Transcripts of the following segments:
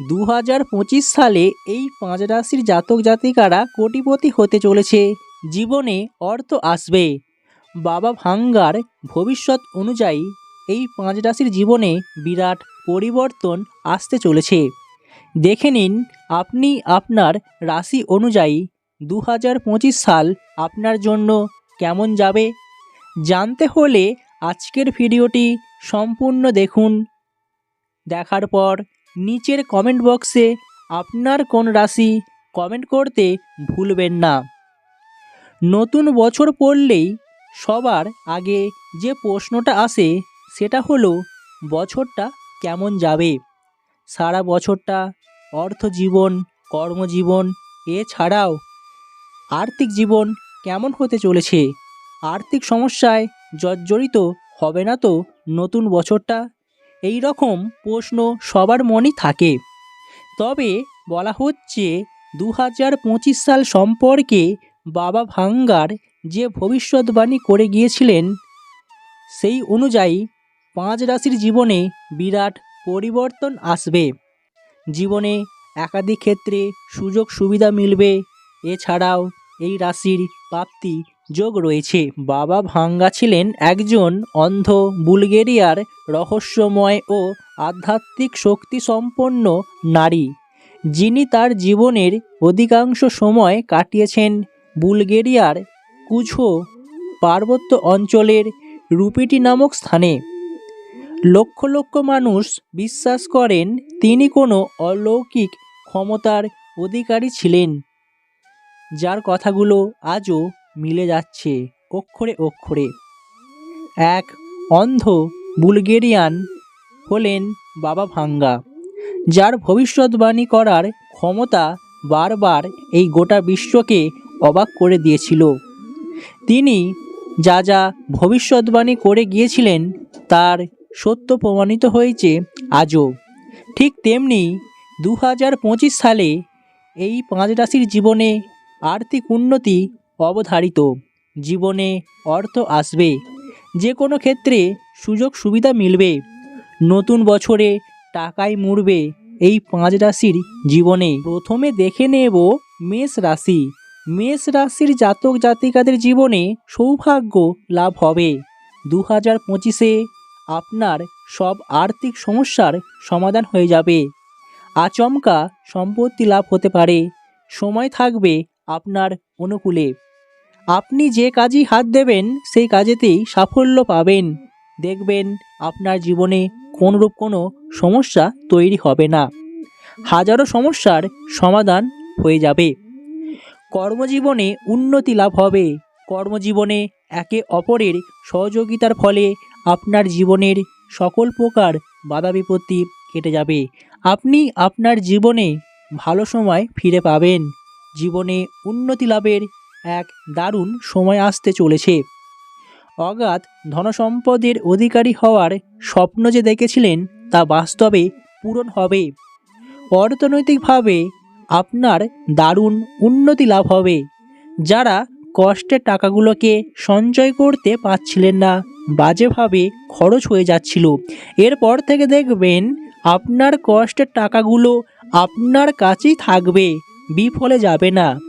দু হাজার পঁচিশ সালে এই পাঁচ রাশির জাতক জাতিকারা কোটিপতি হতে চলেছে। জীবনে অর্থ আসবে। বাবা ভাঙ্গার ভবিষ্যৎ অনুযায়ী এই পাঁচ রাশির জীবনে বিরাট পরিবর্তন আসতে চলেছে। দেখে নিন, আপনি আপনার রাশি অনুযায়ী দু হাজার পঁচিশ সাল আপনার জন্য কেমন যাবে? জানতে হলে আজকের ভিডিওটি সম্পূর্ণ দেখুন। দেখার পর নিচের কমেন্ট বক্সে আপনার কোন রাশি কমেন্ট করতে ভুলবেন না। নতুন বছর পড়লেই সবার আগে যে প্রশ্নটা আসে সেটা হলো, বছরটা কেমন যাবে? সারা বছরটা অর্থজীবন কর্মজীবন এছাড়াও আর্থিক জীবন কেমন হতে চলেছে? আর্থিক সমস্যায় জর্জরিত হবে না তো নতুন বছরটা? এই রকম প্রশ্ন সবার মনেই থাকে। তবে বলা হচ্ছে দু হাজার পঁচিশ সাল সম্পর্কে বাবা ভাঙ্গার যে ভবিষ্যৎবাণী করে গিয়েছিলেন, সেই অনুযায়ী পাঁচ রাশির জীবনে বিরাট পরিবর্তন আসবে। জীবনে একাধিক ক্ষেত্রে সুযোগ সুবিধা মিলবে। এছাড়াও এই রাশির প্রাপ্তি যোগ রয়েছে। বাবা ভাঙ্গা ছিলেন একজন অন্ধ বুলগেরিয়ার রহস্যময় ও আধ্যাত্মিক শক্তি সম্পন্ন নারী, যিনি তার জীবনের অধিকাংশ সময় কাটিয়েছেন বুলগেরিয়ার কুঝো পার্বত্য অঞ্চলের রুপিটি নামক স্থানে। লক্ষ লক্ষ মানুষ বিশ্বাস করেন তিনি কোনো অলৌকিক ক্ষমতার অধিকারী ছিলেন। যার কথাগুলো আজও মিলে যাচ্ছে অক্ষরে অক্ষরে। এক অন্ধ বুলগেরিয়ান হলেন বাবা ভাঙ্গা, যার ভবিষ্যৎবাণী করার ক্ষমতা বারবার এই গোটা বিশ্বকে অবাক করে দিয়েছিল। তিনি যা যা ভবিষ্যৎবাণী করে গিয়েছিলেন তার সত্য প্রমাণিত হয়েছে আজও। ঠিক তেমনি দু হাজার পঁচিশ সালে এই পাঁচ রাশির জীবনে আর্থিক উন্নতি অবধারিত। জীবনে অর্থ আসবে। যে কোনো ক্ষেত্রে সুযোগ সুবিধা মিলবে। নতুন বছরে টাকায় মুড়বে এই পাঁচ রাশির জীবনে। প্রথমে দেখে নেব মেষ রাশি। মেষ রাশির জাতক জাতিকাদের জীবনে সৌভাগ্য লাভ হবে। দু হাজার পঁচিশে আপনার সব আর্থিক সমস্যার সমাধান হয়ে যাবে। আচমকা সম্পত্তি লাভ হতে পারে। সময় থাকবে আপনার অনুকূলে। আপনি যে কাজই হাত দেবেন, সেই কাজেতেই সাফল্য পাবেন। দেখবেন আপনার জীবনে কোনরূপ কোনো সমস্যা তৈরি হবে না। হাজারো সমস্যার সমাধান হয়ে যাবে। কর্মজীবনে উন্নতি লাভ হবে। কর্মজীবনে একে অপরের সহযোগিতার ফলে আপনার জীবনের সকল প্রকার বাধা বিপত্তি কেটে যাবে। আপনি আপনার জীবনে ভালো সময় ফিরে পাবেন। জীবনে উন্নতি লাভের এক দারুণ সময় আসতে চলেছে। অগাধ ধনসম্পদের অধিকারী হওয়ার স্বপ্ন যে দেখেছিলেন তা বাস্তবে পূরণ হবে। অর্থনৈতিকভাবে আপনার দারুণ উন্নতি লাভ হবে। যারা কষ্টের টাকাগুলোকে সঞ্চয় করতে পারছিলেন না, বাজেভাবে খরচ হয়ে যাচ্ছিল। এরপর থেকে দেখবেন আপনার কষ্টের টাকাগুলো আপনার কাছেই থাকবে, বিফলে যাবে না।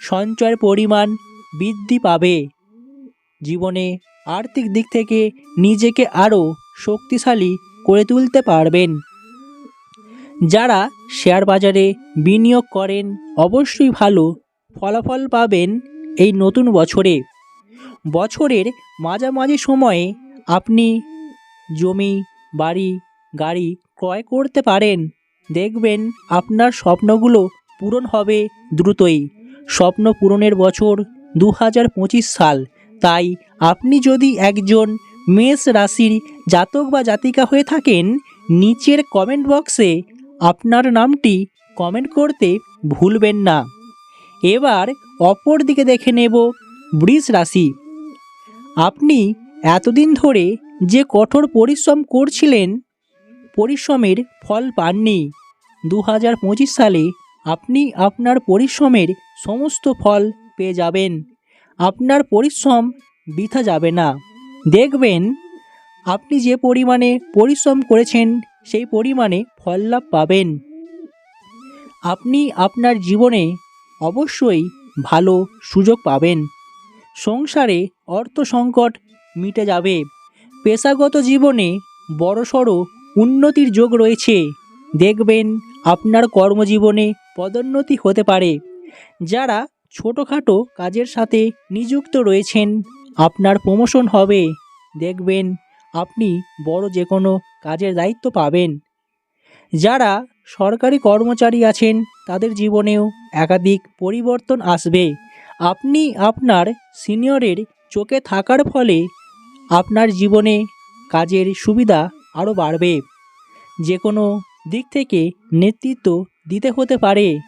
সঞ্চয়ের পরিমাণ বৃদ্ধি পাবে। জীবনে আর্থিক দিক থেকে নিজেকে আরও শক্তিশালী করে তুলতে পারবেন। যারা শেয়ার বাজারে বিনিয়োগ করেন, অবশ্যই ভালো ফলাফল পাবেন এই নতুন বছরে। বছরের মাঝামাঝি সময়ে আপনি জমি, বাড়ি, গাড়ি ক্রয় করতে পারেন। দেখবেন আপনার স্বপ্নগুলো পূরণ হবে দ্রুতই। স্বপ্ন পূরণের বছর দু হাজার পঁচিশ সাল। তাই আপনি যদি একজন মেষ রাশির জাতক বা জাতিকা হয়ে থাকেন, নিচের কমেন্ট বক্সে আপনার নামটি কমেন্ট করতে ভুলবেন না। এবার অপর দিকে দেখে নেব বৃষ রাশি। আপনি এতদিন ধরে যে কঠোর পরিশ্রম করছিলেন, পরিশ্রমের ফল পাননি। দু হাজার পঁচিশ সালে আপনি আপনার পরিশ্রমের সমস্ত ফল পেয়ে যাবেন। আপনার পরিশ্রম বৃথা যাবে না। দেখবেন, আপনি যে পরিমাণে পরিশ্রম করেছেন, সেই পরিমাণে ফল লাভ পাবেন। আপনি আপনার জীবনে অবশ্যই ভালো সুযোগ পাবেন। সংসারে অর্থ সংকট মিটে যাবে। পেশাগত জীবনে বড়সড় উন্নতির যোগ রয়েছে। দেখবেন, আপনার কর্মজীবনে পদোন্নতি হতে পারে। যারা ছোটোখাটো কাজের সাথে নিযুক্ত রয়েছেন, আপনার প্রমোশন হবে। দেখবেন, আপনি বড় যে কোনো কাজের দায়িত্ব পাবেন। যারা সরকারি কর্মচারী আছেন, তাদের জীবনেও একাধিক পরিবর্তন আসবে। আপনি আপনার সিনিয়রের চোখে থাকার ফলে আপনার জীবনে কাজের সুবিধা আরও বাড়বে। যে কোনো দিক থেকে নেতৃত্ব দিতে হতে পারে।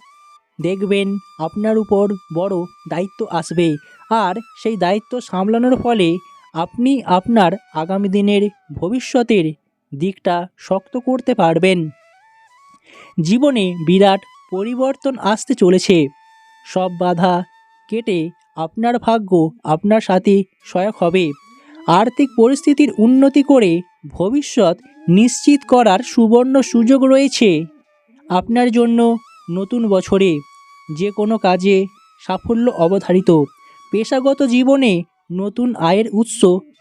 দেখবেন আপনার উপর বড় দায়িত্ব আসবে। আর সেই দায়িত্ব সামলানোর ফলে আপনি আপনার আগামী দিনের ভবিষ্যতের দিকটা শক্ত করতে পারবেন। জীবনে বিরাট পরিবর্তন আসতে চলেছে। সব বাধা কেটে আপনার ভাগ্য আপনার সাথে সহায়ক হবে। আর্থিক পরিস্থিতির উন্নতি করে ভবিষ্যৎ নিশ্চিত করার সুবর্ণ সুযোগ রয়েছে। আপনার জন্য নতুন বছরে যে কোনো কাজে সাফল্য অবধারিত। পেশাগত জীবনে নতুন আয়ের উৎস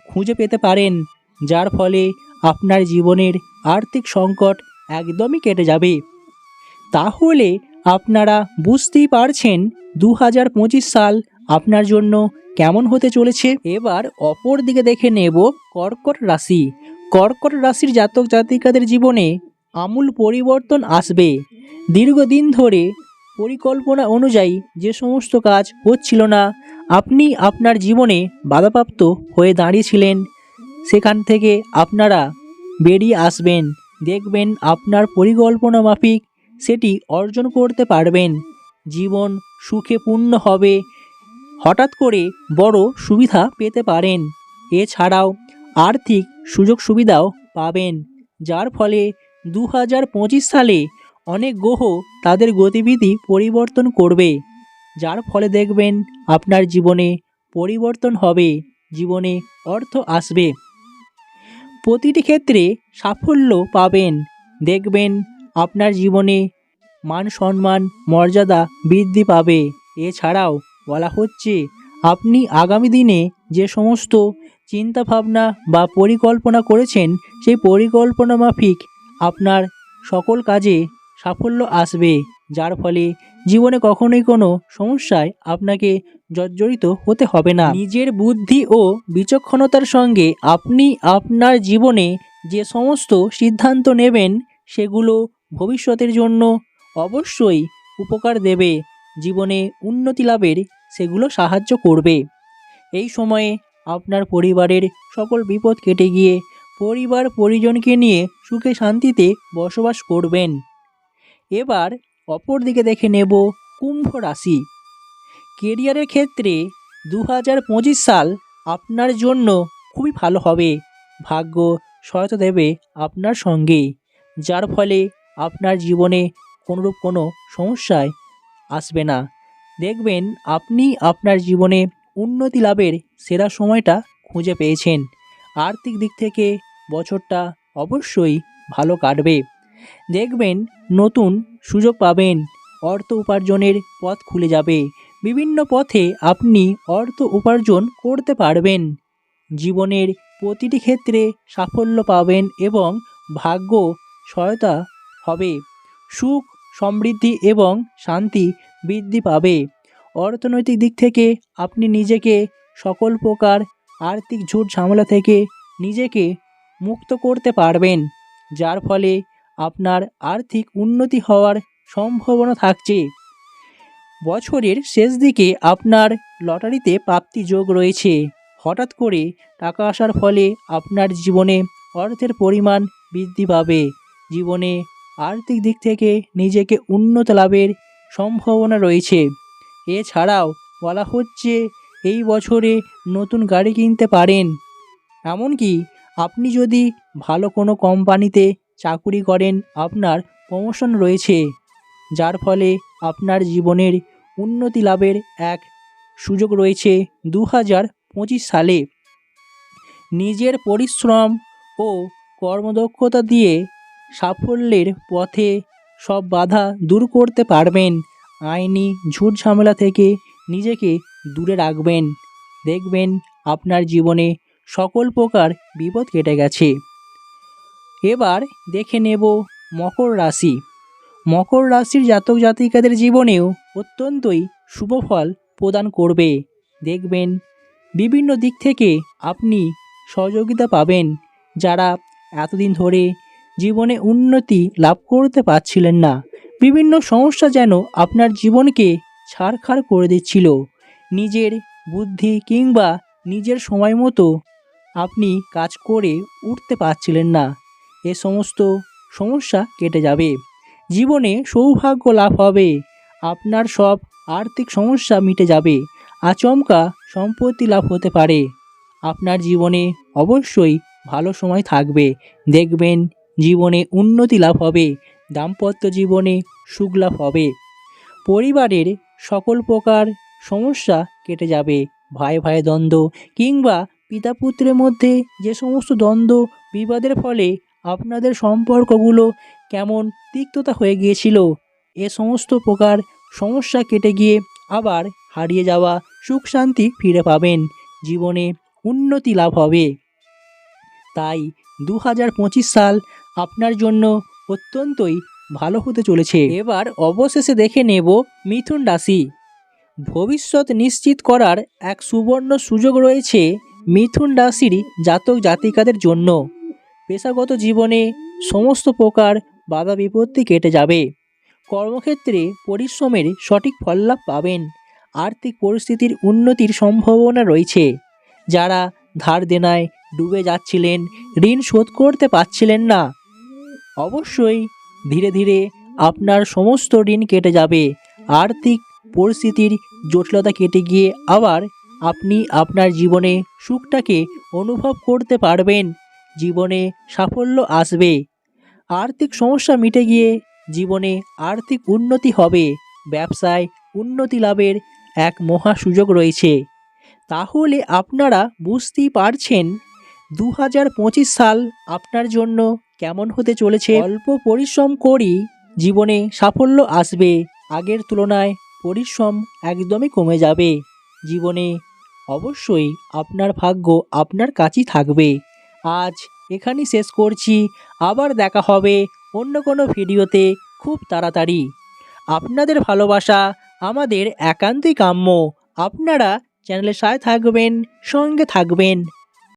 খুঁজে পেতে পারেন, যার ফলে আপনার জীবনের আর্থিক সংকট একদমই কেটে যাবে। তাহলে আপনারা বুঝতেই পারছেন দু হাজার পঁচিশ সাল আপনার জন্য কেমন হতে চলেছে। এবার অপর দিকে দেখে নেব কর্কট রাশি। কর্কট রাশির জাতক জাতিকাদের জীবনে আমূল পরিবর্তন আসবে। দীর্ঘদিন ধরে পরিকল্পনা অনুযায়ী যে সমস্ত কাজ হচ্ছিল না, আপনি আপনার জীবনে বাধাপ্রাপ্ত হয়ে দাঁড়িয়েছিলেন। সেখান থেকে আপনারা বেরিয়ে আসবেন, দেখবেন আপনার পরিকল্পনা মাফিক সেটি অর্জন করতে পারবেন। জীবন সুখে পূর্ণ হবে, হঠাৎ করে বড় সুবিধা পেতে পারেন। এছাড়াও আর্থিক সুযোগ সুবিধাও পাবেন, যার ফলে দু হাজার পঁচিশ সালে অনেক গ্রহ তাদের গতিবিধি পরিবর্তন করবে, যার ফলে দেখবেন আপনার জীবনে পরিবর্তন হবে, জীবনে অর্থ আসবে। প্রতিটি ক্ষেত্রে সাফল্য পাবেন। দেখবেন আপনার জীবনে মান সম্মান, মর্যাদা বৃদ্ধি পাবে। এছাড়াও বলা হচ্ছে, আপনি আগামী দিনে যে সমস্ত চিন্তাভাবনা বা পরিকল্পনা করেছেন, সেই পরিকল্পনা মাফিক আপনার সকল কাজে সাফল্য আসবে, যার ফলে জীবনে কখনোই কোনো সমস্যায় আপনাকে জর্জরিত হতে হবে না। নিজের বুদ্ধি ও বিচক্ষণতার সঙ্গে আপনি আপনার জীবনে যে সমস্ত সিদ্ধান্ত নেবেন, সেগুলো ভবিষ্যতের জন্য অবশ্যই উপকার দেবে। জীবনে উন্নতি লাভের সেগুলো সাহায্য করবে। এই সময়ে আপনার পরিবারের সকল বিপদ কেটে গিয়ে পরিবার পরিজনকে নিয়ে সুখে শান্তিতে বসবাস করবেন। এবার অপর দিকে দেখে নেব কুম্ভ রাশি। কেরিয়ারের ক্ষেত্রে দু হাজার পঁচিশ সাল আপনার জন্য খুবই ভালো হবে। ভাগ্য সহায়তা দেবে আপনার সঙ্গে, যার ফলে আপনার জীবনে কোনোরূপ কোনো সমস্যায় আসবে না। দেখবেন আপনি আপনার জীবনে উন্নতি লাভের সেরা সময়টা খুঁজে পেয়েছেন। আর্থিক দিক থেকে বছরটা অবশ্যই ভালো কাটবে। দেখবেন নতুন সুযোগ পাবেন, অর্থ উপার্জনের পথ খুলে যাবে। বিভিন্ন পথে আপনি অর্থ উপার্জন করতে পারবেন। জীবনের প্রতিটি ক্ষেত্রে সাফল্য পাবেন এবং ভাগ্য সহায়তা হবে। সুখ, সমৃদ্ধি এবং শান্তি বৃদ্ধি পাবে। অর্থনৈতিক দিক থেকে আপনি নিজেকে সকল প্রকার আর্থিক ঝুট ঝামেলা থেকে নিজেকে মুক্ত করতে পারবেন, যার ফলে আপনার আর্থিক উন্নতি হওয়ার সম্ভাবনা থাকছে। বছরের শেষ দিকে আপনার লটারিতে প্রাপ্তি যোগ রয়েছে। হঠাৎ করে টাকা আসার ফলে আপনার জীবনে অর্থের পরিমাণ বৃদ্ধি পাবে। জীবনে আর্থিক দিক থেকে নিজেকে উন্নত লাভের সম্ভাবনা রয়েছে। এছাড়াও বলা হচ্ছে, এই বছরে নতুন গাড়ি কিনতে পারেন। এমনকি আপনি যদি ভালো কোনো কোম্পানিতে চাকুরি করেন, আপনার প্রমোশন রয়েছে, যার ফলে আপনার জীবনের উন্নতি লাভের এক সুযোগ রয়েছে দু হাজার পঁচিশ সালে। নিজের পরিশ্রম ও কর্মদক্ষতা দিয়ে সাফল্যের পথে সব বাধা দূর করতে পারবেন। আইনি ঝুট ঝামেলা থেকে নিজেকে দূরে রাখবেন। দেখবেন আপনার জীবনে সকল প্রকার বিপদ কেটে গেছে। এবার দেখে নেব মকর রাশি। মকর রাশির জাতক জাতিকাদের জীবনেও অত্যন্তই শুভ ফল প্রদান করবে। দেখবেন, বিভিন্ন দিক থেকে আপনি সহযোগিতা পাবেন যারা এতদিন ধরে জীবনে উন্নতি লাভ করতে পারছিলেন না। বিভিন্ন সমস্যা যেন আপনার জীবনকে ছাড়খাড় করে দিচ্ছিল। নিজের বুদ্ধি কিংবা নিজের সময় মতো আপনি কাজ করে উঠতে পারছিলেন না। এ সমস্ত সমস্যা কেটে যাবে। জীবনে সৌভাগ্য লাভ হবে। আপনার সব আর্থিক সমস্যা মিটে যাবে। আচমকা সম্পত্তি লাভ হতে পারে। আপনার জীবনে অবশ্যই ভালো সময় থাকবে। দেখবেন জীবনে উন্নতি লাভ হবে। দাম্পত্য জীবনে সুখ লাভ হবে। পরিবারের সকল প্রকার সমস্যা কেটে যাবে। ভাই ভাই দ্বন্দ্ব কিংবা পিতা পুত্রের মধ্যে যে সমস্ত দ্বন্দ্ব, বিবাদের ফলে আপনাদের সম্পর্কগুলো কেমন তিক্ততা হয়ে গিয়েছিল, এ সমস্ত প্রকার সমস্যা কেটে গিয়ে আবার হারিয়ে যাওয়া সুখ শান্তি ফিরে পাবেন, জীবনে উন্নতি লাভ হবে। তাই দু হাজার পঁচিশ সাল আপনার জন্য অত্যন্তই ভালো হতে চলেছে। এবার অবশেষে দেখে নেব মিথুন রাশি। ভবিষ্যৎ নিশ্চিত করার এক সুবর্ণ সুযোগ রয়েছে মিথুন রাশির জাতক জাতিকাদের জন্য। পেশাগত জীবনে সমস্ত প্রকার বাধা বিপত্তি কেটে যাবে। কর্মক্ষেত্রে পরিশ্রমের সঠিক ফললাভ পাবেন। আর্থিক পরিস্থিতির উন্নতির সম্ভাবনা রয়েছে। যারা ধার দেনায় ডুবে যাচ্ছিলেন, ঋণ শোধ করতে পারছিলেন না। অবশ্যই ধীরে ধীরে আপনার সমস্ত ঋণ কেটে যাবে। আর্থিক পরিস্থিতির জটিলতা কেটে গিয়ে আবার আপনি আপনার জীবনে সুখটাকে অনুভব করতে পারবেন। জীবনে সাফল্য আসবে। আর্থিক সমস্যা মিটে গিয়ে জীবনে আর্থিক উন্নতি হবে। ব্যবসায় উন্নতি লাভের এক মহা সুযোগ রয়েছে। তাহলে আপনারা বুঝতেই পারছেন দু হাজার পঁচিশ সাল আপনার জন্য কেমন হতে চলেছে। অল্প পরিশ্রম করি জীবনে সাফল্য আসবে। আগের তুলনায় পরিশ্রম একদমই কমে যাবে। জীবনে অবশ্যই আপনার ভাগ্য আপনার কাছেই থাকবে। আজ এখানেই শেষ করছি। আবার দেখা হবে অন্য কোনো ভিডিওতে খুব তাড়াতাড়ি। আপনাদের ভালোবাসা আমাদের একান্তই কাম্য। আপনারা চ্যানেলের সাথে থাকবেন, সঙ্গে থাকবেন।